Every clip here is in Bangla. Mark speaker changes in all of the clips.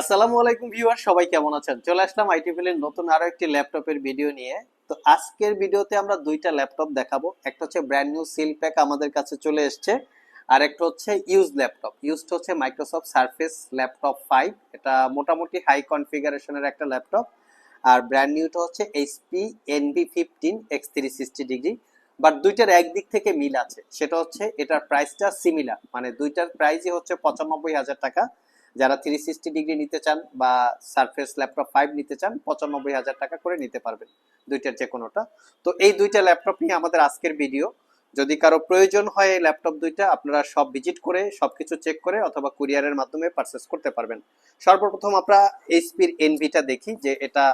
Speaker 1: আসসালামু আলাইকুম ভিউয়ার, সবাই কেমন আছেন? চলে আসলাম আইটিভিলের নতুন আরও একটি ল্যাপটপের ভিডিও নিয়ে। তো আজকের ভিডিওতে আমরা দুইটা ল্যাপটপ দেখাবো। একটা হচ্ছে ব্র্যান্ড নিউ সিল প্যাক আমাদের কাছে চলে এসেছে, আর একটা হচ্ছে ইউজ ল্যাপটপ। ইউজটা হচ্ছে মাইক্রোসফট সার্ফেস ল্যাপটপ ফাইভ এটা মোটামুটি হাই কনফিগারেশনের একটা ল্যাপটপ। আর ব্র্যান্ড নিউটা হচ্ছে HP NB fifteen X three sixty degree but দুইটার একদিক থেকে মিল আছে, সেটা হচ্ছে এটার প্রাইসটা সিমিলার মানে দুইটার প্রাইসই হচ্ছে পঁচানব্বই হাজার টাকা। যারা থ্রি সিক্সটি ডিগ্রি নিতে চান বা সারফেস ল্যাপটপ ফাইভ নিতে চান, পঁচানব্বই হাজার টাকা করে নিতে পারবেন দুইটার যে কোনোটা তো এই দুইটা ল্যাপটপ নিয়ে আমাদের আজকের ভিডিও যদি কারও প্রয়োজন হয় এই ল্যাপটপ দুইটা, আপনারা সব ভিজিট করে, সবকিছু চেক করে অথবা কুরিয়ারের মাধ্যমে পারচেস করতে পারবেন। সর্বপ্রথম আমরা এইচপির এনভিটা দেখি যে এটা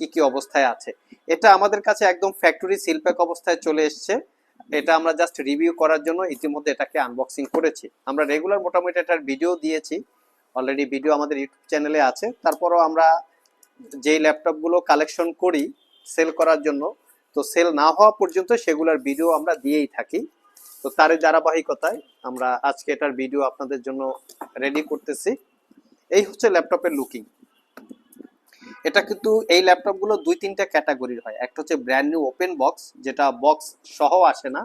Speaker 1: কি কি অবস্থায় আছে। এটা আমাদের কাছে একদম ফ্যাক্টরি সিলপ্যাক অবস্থায় চলে এসছে। এটা আমরা জাস্ট রিভিউ করার জন্য ইতিমধ্যে এটাকে আনবক্সিং করেছি। আমরা রেগুলার মোটামুটি এটার ভিডিও দিয়েছি। অলরেডি ভিডিও আমাদের ইউটিউব চ্যানেলে আছে। তারপরও আমরা যেই ল্যাপটপগুলো কালেকশন করি সেল করার জন্য, তো সেল না হওয়া পর্যন্ত সেগুলোর ভিডিও আমরা দিয়েই থাকি। তো তারই ধারাবাহিকতায় আমরা আজকে এটার ভিডিও আপনাদের জন্য রেডি করতেছি। এই হচ্ছে ল্যাপটপের লুকিং এটা কিন্তু এই ল্যাপটপগুলো দুই তিনটা ক্যাটাগরির হয়। একটা হচ্ছে ব্র্যান্ড নিউ ওপেন বক্স যেটা বক্স সহ আসে না।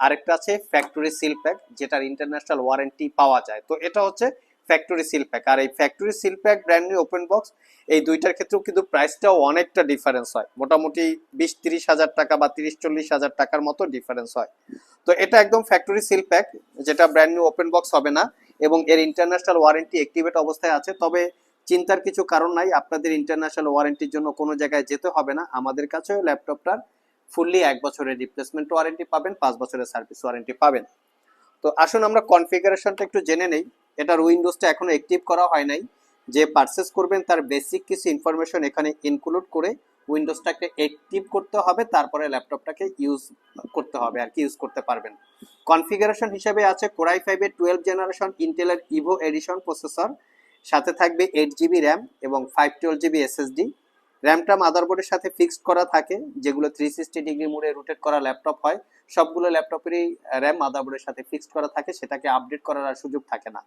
Speaker 1: আরেকটা আছে ফ্যাক্টরি সিল প্যাক যেটার ইন্টারন্যাশনাল ওয়ারেন্টি পাওয়া যায়। তো এটা হচ্ছে ফ্যাক্টরি সিল প্যাক আর এই factory seal pack brand new open box এই দুইটার ক্ষেত্রেও কিন্তু প্রাইসটাও অনেকটা ডিফারেন্স হয়। মোটামুটি বিশ, তিরিশ হাজার টাকা বা তিরিশ, চল্লিশ হাজার টাকার মতো ডিফারেন্স হয়। তো এটা একদম ফ্যাক্টরি সিল প্যাক যেটা ব্র্যান্ড নিউ ওপেন বক্স হবে না এবং এর ইন্টারন্যাশনাল ওয়ারেন্টি অ্যাক্টিভেট অবস্থায় আছে। তবে চিন্তার কিছু কারণ নাই, আপনাদের ইন্টারন্যাশনাল ওয়ারেন্টির জন্য কোনো জায়গায় যেতে হবে না। আমাদের কাছেও ল্যাপটপটার ফুললি এক বছরের রিপ্লেসমেন্ট ওয়ারেন্টি পাবেন, পাঁচ বছরের সার্ভিস ওয়ারেন্টি পাবেন। তো আসুন আমরা কনফিগারেশনটা একটু জেনে নেই। এটার উইন্ডোজটা এখনও অ্যাক্টিভ করা হয় নাই। যে পারচেস করবেন তার বেসিক কিছু ইনফরমেশন এখানে ইনক্লুড করে উইন্ডোজটাকে অ্যাক্টিভ করতে হবে, তারপরে ল্যাপটপটাকে ইউজ করতে হবে, আর কি ইউজ করতে পারবেন। কনফিগারেশন হিসেবে আছে কোরাই ফাইভের টুয়েলভ জেনারেশন ইন্টেলের ইভো এডিশন প্রসেসর সাথে থাকবে এইট জিবি র্যাম এবং ফাইভ টুয়েলভ জিবি এসএসডি র্যামটা মাদারবোর্ডের সাথে ফিক্সড করা থাকে, যেগুলো থ্রি সিক্সটি ডিগ্রি মোডে রোটেট করা ল্যাপটপ হয়, সবগুলো ল্যাপটপেরই র্যাম মাদারবোর্ডের সাথে ফিক্সড করা থাকে, সেটাকে আপডেট করার আর সুযোগ থাকে না।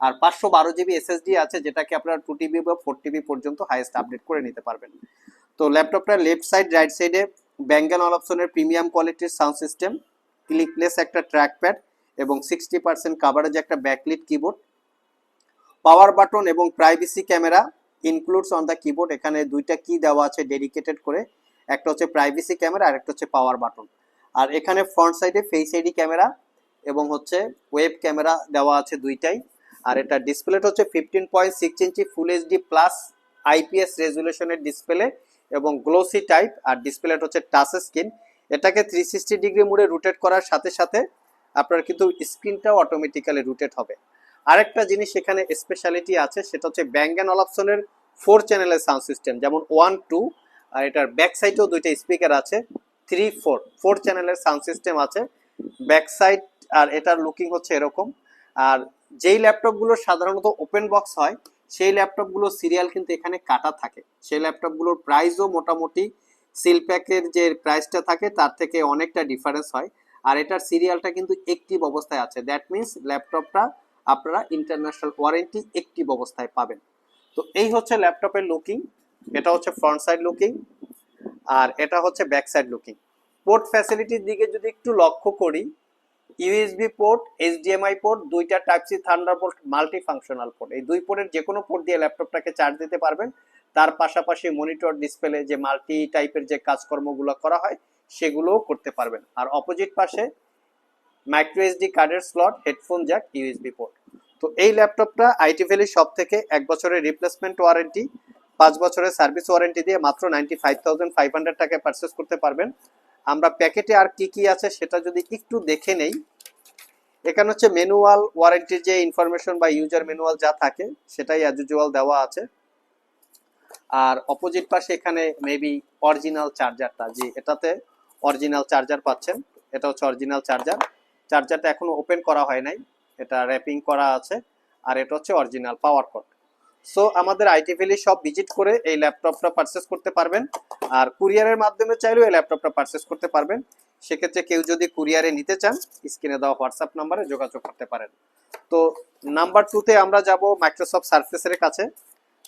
Speaker 1: আর পাঁচশো বারো জিবি এসএসডি আছে, যেটাকে আপনারা টু টিবি বা ফোর টিবি পর্যন্ত হাইয়েস্ট আপডেট করে নিতে পারবেন। তো ল্যাপটপটার লেফট সাইড রাইট সাইডে ব্যাঙ্গান অপশনের প্রিমিয়াম কোয়ালিটির সাউন্ড সিস্টেম ক্লিকলেস একটা ট্র্যাকপ্যাড এবং সিক্সটি পার্সেন্ট কাভারেজ একটা ব্যাকলিট কিবোর্ড পাওয়ার বাটন এবং privacy camera includes on the keyboard এখানে দুইটা কি দেওয়া আছে ডেডিকেটেড করে। একটা হচ্ছে প্রাইভেসি ক্যামেরা আর একটা হচ্ছে পাওয়ার বাটন আর এখানে ফ্রন্ট সাইডে ফেস আইডি ক্যামেরা এবং হচ্ছে ওয়েব ক্যামেরা দেওয়া আছে দুইটাই। আর এটা ডিসপ্লেটা হচ্ছে fifteen point six inch full HD plus IPS রেজুলেশনের display এবং গ্লোসি টাইপ আর ডিসপ্লেটা হচ্ছে টাচ স্ক্রিন এটাকে থ্রি সিক্সটি ডিগ্রি মোডে রোটেট করার সাথে সাথে আপনার কিন্তু স্ক্রিনটাও অটোমেটিক্যালি রোটেট হবে। আরেকটা জিনিস এখানে স্পেশালিটি আছে, সেটা হচ্ছে ব্যাঙ্গ অ্যান্ড ফোর চ্যানেলের সাউন্ড সিস্টেম যেমন ওয়ান টু আর এটার ব্যাক সাইডেও দুইটা স্পিকার আছে থ্রি ফোর ফোর চ্যানেলের সাউন্ড সিস্টেম আছে। ব্যাক সাইড আর এটার লুকিং হচ্ছে এরকম। আর যেই ল্যাপটপগুলো সাধারণত ওপেন বক্স হয়, সেই ল্যাপটপগুলো সিরিয়াল কিন্তু এখানে কাটা থাকে। সেই ল্যাপটপগুলোর প্রাইসও মোটামুটি সিল প্যাকের যে প্রাইসটা থাকে, তার থেকে অনেকটা ডিফারেন্স হয়। আর এটার সিরিয়ালটা কিন্তু একটিভ অবস্থায় আছে। দ্যাট মিনস ল্যাপটপটা আপনারা ইন্টারন্যাশনাল ওয়ারেন্টি একটিভ অবস্থায় পাবেন। তো এই হচ্ছে ল্যাপটপের লুকিং এটা হচ্ছে ফ্রন্ট সাইড লুকিং আর এটা হচ্ছে ব্যাক সাইড লুকিং পোর্ট ফ্যাসিলিটির দিকে যদি একটু লক্ষ্য করি ইউএসবি পোর্ট এইচডিএমআই পোর্ট দুইটা type C thunderbolt multi functional port এই দুই পোর্টের যে কোনো পোর্ট দিয়ে ল্যাপটপটাকে চার্জ দিতে পারবেন। তার পাশাপাশি মনিটর ডিসপ্লে যে মাল্টি টাইপের যে কাজকর্মগুলো করা হয়, সেগুলোও করতে পারবেন। আর অপোজিট পাশে মাইক্রো এসডি কার্ডের slot headphone jack USB port তো এই ল্যাপটপটা আইটি ভ্যালি সব থেকে এক বছরের রিপ্লেসমেন্ট ওয়ারেন্টি পাঁচ বছরের সার্ভিস ওয়ারেন্টি দিয়ে মাত্র ninety five thousand five hundred টাকায় পারচেস করতে পারবেন। আমরা প্যাকেটে আর কি কি আছে সেটা যদি একটু দেখে নেই, এখানে হচ্ছে ম্যানুয়াল ওয়ারেন্টির যে ইনফরমেশন বা ইউজার ম্যানুয়াল যা থাকে, সেটাই অ্যাজ ইউজুয়াল দেওয়া আছে। আর অপোজিট পাশে এখানে মেবি অরিজিনাল চার্জারটা যে এটাতে অরিজিনাল চার্জার পাচ্ছেন, এটা হচ্ছে অরিজিনাল চার্জার চার্জারটা এখনও ওপেন করা হয় নাই। এটা র্যাপিং করা আছে, আর এটা হচ্ছে অরিজিনাল পাওয়ার কট সো আমাদের আইটি ভ্যালি সব ভিজিট করে এই ল্যাপটপটা পারচেস করতে পারবেন, আর কুরিয়ারের মাধ্যমে চাইলেও এই ল্যাপটপটা পারচেস করতে পারবেন। সেক্ষেত্রে কেউ যদি কুরিয়ারে নিতে চান স্ক্রিনে দেওয়া হোয়াটসঅ্যাপ নাম্বারে যোগাযোগ করতে পারেন। তো নাম্বার টুতে আমরা যাব মাইক্রোসফট সার্ফেসের কাছে।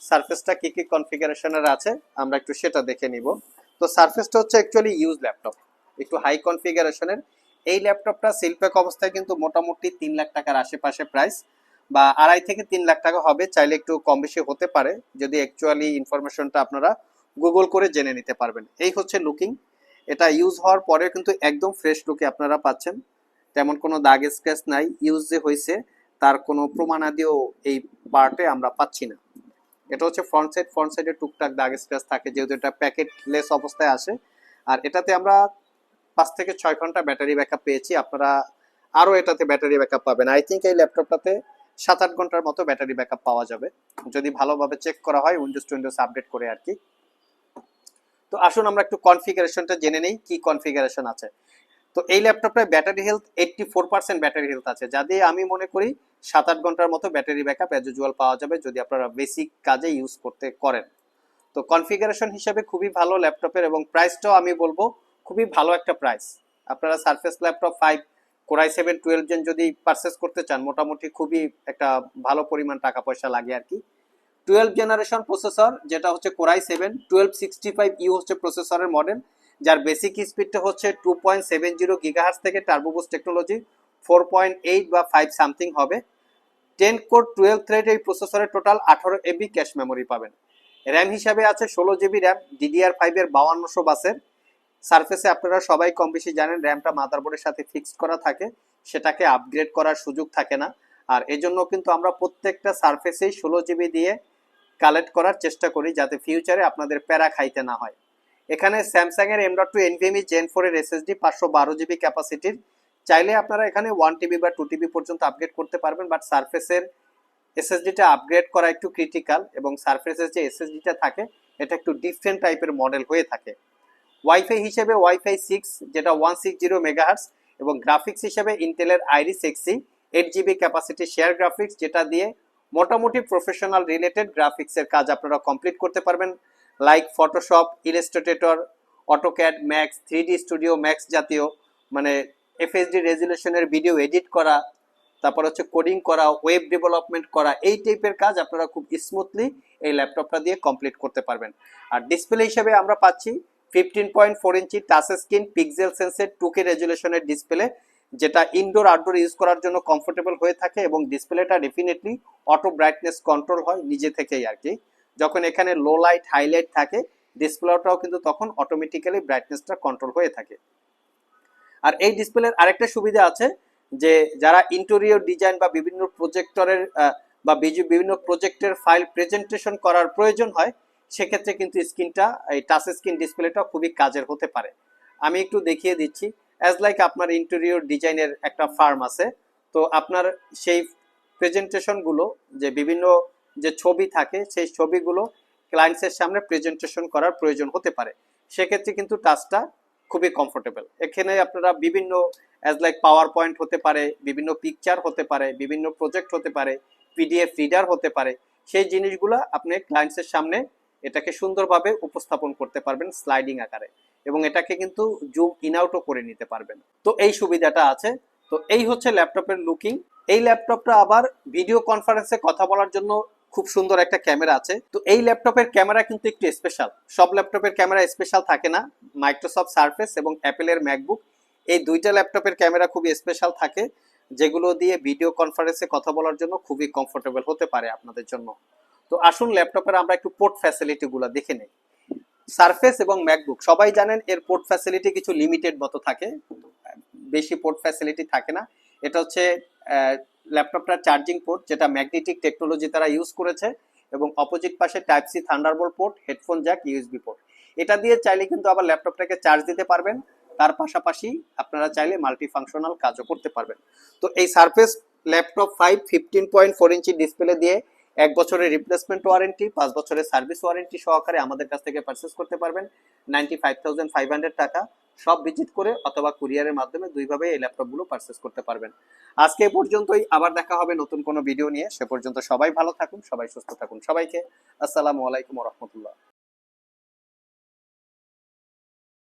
Speaker 1: সার্ফেসটা কি কি কনফিগারেশনের আছে, আমরা একটু সেটা দেখে নিব। তো সার্ফেসটা হচ্ছে অ্যাকচুয়ালি ইউজ ল্যাপটপ একটু হাই কনফিগারেশনের এই ল্যাপটপটা সিলপ্যাক অবস্থায় কিন্তু মোটামুটি তিন লাখ টাকার আশেপাশে প্রাইস বা আড়াই থেকে তিন লাখ টাকা হবে, চাইলে একটু কম বেশি হতে পারে। যদি অ্যাকচুয়ালি ইনফরমেশনটা আপনারা গুগল করে জেনে নিতে পারবেন। এই হচ্ছে লুকিং এটা ইউজ হওয়ার পরে কিন্তু একদম ফ্রেশ লুকে আপনারা পাচ্ছেন। তেমন কোনো দাগ স্ক্র্যাচ নাই। ইউজ যে হয়েছে, তার কোনো প্রমাণাদিও এই পার্টে আমরা পাচ্ছি না। এটা হচ্ছে ফ্রন্ট সাইড ফ্রন্ট সাইডে টুকটাক দাগ স্ক্র্যাচ থাকে, যেহেতু এটা প্যাকেট লেস অবস্থায় আসে। আর এটাতে আমরা পাঁচ থেকে ছয় ঘণ্টা ব্যাটারি ব্যাকআপ পেয়েছি। আপনারা আরও এটাতে ব্যাটারি ব্যাকআপ পাবেন। আই থিঙ্ক এই ল্যাপটপটাতে সাত আট ঘণ্টার মতো ব্যাটারি ব্যাকআপ পাওয়া যাবে। যদি ভালোভাবে চেক করা হয় উইন্ডোজ টুইন্ডোজ আপডেট করে আর কি। তো আসুন আমরা একটু কনফিগারেশনটা জেনে নেই, কি কনফিগারেশন আছে। তো এই ল্যাপটপটায় battery health eighty four percent battery health আছে। যা দিয়ে আমি মনে করি সাত আট ঘণ্টার মতো ব্যাটারি ব্যাকআপ অ্যাজ ইউজুয়াল পাওয়া যাবে যদি আপনারা বেসিক কাজে ইউজ করতে করেন। তো কনফিগারেশন হিসেবে খুবই ভালো ল্যাপটপের এবং প্রাইসটাও আমি বলব খুবই ভালো একটা প্রাইস আপনারা Surface laptop five core i seven twelve gen যদি পারচেস করতে চান, মোটামুটি খুবই একটা ভালো পরিমাণ টাকা পয়সা লাগে আর কি। টুয়েলভ জেনারেশন প্রসেসর যেটা হচ্ছে core i seven twelve sixty five U হচ্ছে প্রসেসরের মডেল যার বেসিক স্পিডটা হচ্ছে two point seven zero gigahertz থেকে turbo boost technology four point eight বা ফাইভ সামথিং হবে। টেন কোর টুয়েলভ থ্রেড এই প্রসেসরের টোটাল আঠারো এবি ক্যাশ মেমোরি পাবেন। র্যাম হিসাবে আছে ষোলো জিবি র্যাম ডিডিআর ফাইভের বাউান্নশো বাসের। সারফেসে আপনারা সবাই কম বেশি জানেন, র্যামটা মাদারবোর্ডের সাথে ফিক্সড করা থাকে, সেটাকে আপগ্রেড করার সুযোগ থাকে না। আর এজন্য কিন্তু আমরা প্রত্যেকটা সারফেসেই ষোলো জিবি দিয়ে কালেক্ট করার চেষ্টা করি, যাতে ফিউচারে আপনাদের প্যারা খাইতে না হয়। এখানে স্যামসাং এর M dot two NVMe gen four এর এসএসডি পাঁচশো বারো জিবি ক্যাপাসিটির চাইলে আপনারা এখানে ওয়ান টিবি বা টু টিবি পর্যন্ত আপগ্রেড করতে পারবেন বাট সারফেসের এসএসডিটা আপগ্রেড করা একটু ক্রিটিক্যাল এবং সারফেসের যে এসএসডিটা থাকে, এটা একটু ডিফারেন্ট টাইপের মডেল হয়ে থাকে। ওয়াইফাই হিসেবে ওয়াইফাই সিক্স যেটা ওয়ান সিক্স জিরো মেগাহার্স এবং গ্রাফিক্স হিসেবে ইন্টেলের Iris Xe eight GB capacity share graphics যেটা দিয়ে মোটামুটি প্রফেশনাল রিলেটেড গ্রাফিক্সের কাজ আপনারা কমপ্লিট করতে পারবেন। Like Photoshop Illustrator AutoCAD max three studio max জাতীয় মানে এফএসডি রেজুলেশনের ভিডিও এডিট করা, তারপর হচ্ছে কোডিং করা ওয়েব ডেভেলপমেন্ট করা, এই টাইপের কাজ আপনারা খুব স্মুথলি এই ল্যাপটপটা দিয়ে কমপ্লিট করতে পারবেন। আর ডিসপ্লে হিসেবে আমরা পাচ্ছি fifteen point four inch touch screen pixel সেন্সের two K রেজুলেশনের ডিসপ্লে যেটা ইনডোর আউটডোর ইউজ করার জন্য কমফোর্টেবল হয়ে থাকে এবং ডিসপ্লেটা ডেফিনেটলি অটো ব্রাইটনেস কন্ট্রোল হয় নিজে থেকেই আর কি যখন এখানে লো লাইট হাইলাইট থাকে ডিসপ্লেটাও কিন্তু তখন অটোমেটিক্যালি ব্রাইটনেসটা কন্ট্রোল হয়ে থাকে। আর এই ডিসপ্লের আরেকটা সুবিধা আছে যে যারা ইন্টেরিয়র ডিজাইন বা বিভিন্ন প্রজেক্টরের বা বিভিন্ন প্রজেক্টের ফাইল প্রেজেন্টেশন করার প্রয়োজন হয় সেক্ষেত্রে কিন্তু স্ক্রিনটা, এই টাচ স্ক্রিন ডিসপ্লেটা খুবই কাজের হতে পারে। আমি একটু দেখিয়ে দিচ্ছি। অ্যাজ লাইক আপনার ইন্টেরিয়র ডিজাইনের একটা ফার্ম আছে, তো আপনার সেই প্রেজেন্টেশনগুলো যে বিভিন্ন যে ছবি থাকে, সেই ছবিগুলো ক্লায়েন্টসের সামনে প্রেজেন্টেশন করার প্রয়োজন হতে পারে। সেক্ষেত্রে কিন্তু টাচটা খুবই কমফোর্টেবল এখানে আপনারা বিভিন্ন অ্যাজ লাইক পাওয়ার পয়েন্ট হতে পারে, বিভিন্ন পিকচার হতে পারে, বিভিন্ন প্রজেক্ট হতে পারে পিডিএফ রিডার হতে পারে। সেই জিনিসগুলো আপনি ক্লায়েন্টসের সামনে এটাকে সুন্দরভাবে উপস্থাপন করতে পারবেন স্লাইডিং আকারে এবং এটাকে কিন্তু জুম ইন আউটও করে নিতে পারবেন। তো এই সুবিধাটা আছে। তো এই হচ্ছে ল্যাপটপের লুকিং এই ল্যাপটপটা আবার ভিডিও কনফারেন্সে কথা বলার জন্য খুব সুন্দর একটা ক্যামেরা আছে। তো এই ল্যাপটপের ক্যামেরা কিন্তু একটু স্পেশাল সব ল্যাপটপের ক্যামেরা স্পেশাল থাকে না। মাইক্রোসফট সার্ফেস এবং অ্যাপেলের ম্যাকবুক এই দুইটা ল্যাপটপের ক্যামেরা খুবই স্পেশাল থাকে, যেগুলো দিয়ে ভিডিও কনফারেন্সে কথা বলার জন্য খুবই কমফোর্টেবল হতে পারে আপনাদের জন্য। তো আসুন ল্যাপটপের আমরা একটু পোর্ট ফ্যাসিলিটিগুলো দেখে নেই। সারফেস এবং ম্যাকবুক সবাই জানেন এর পোর্ট ফ্যাসিলিটি কিছু লিমিটেড মতো থাকে। বেশি পোর্ট ফ্যাসিলিটি থাকে না। এটা হচ্ছে ল্যাপটপটার চার্জিং পোর্ট যেটা ম্যাগনেটিক টেকনোলজি তারা ইউজ করেছে, এবং অপোজিট পাশে type C thunderbolt port headphone jack USB port এটা দিয়ে চাইলে কিন্তু আবার ল্যাপটপটাকে চার্জ দিতে পারবেন। তার পাশাপাশি আপনারা চাইলে মাল্টি ফাংশনাল কাজও করতে পারবেন। তো এই Surface laptop five fifteen point four inch display দিয়ে এক বছরের রিপ্লেসমেন্ট ওয়ারেন্টি পাঁচ বছরের সার্ভিস ওয়ারেন্টি সহকারে আমাদের কাছ থেকে পারচেস করতে পারবেন। Ninety five thousand five hundred টাকা সব ভিজিট করে অথবা কুরিয়ারের মাধ্যমে দুইভাবে এই ল্যাপটপগুলো পারচেস করতে পারবেন। আজকে পর্যন্তই, আবার দেখা হবে নতুন কোনো ভিডিও নিয়ে। সে পর্যন্ত সবাই ভালো থাকুন, সবাই সুস্থ থাকুন সবাইকে। আসসালামু আলাইকুম রহমতুল্লাহ।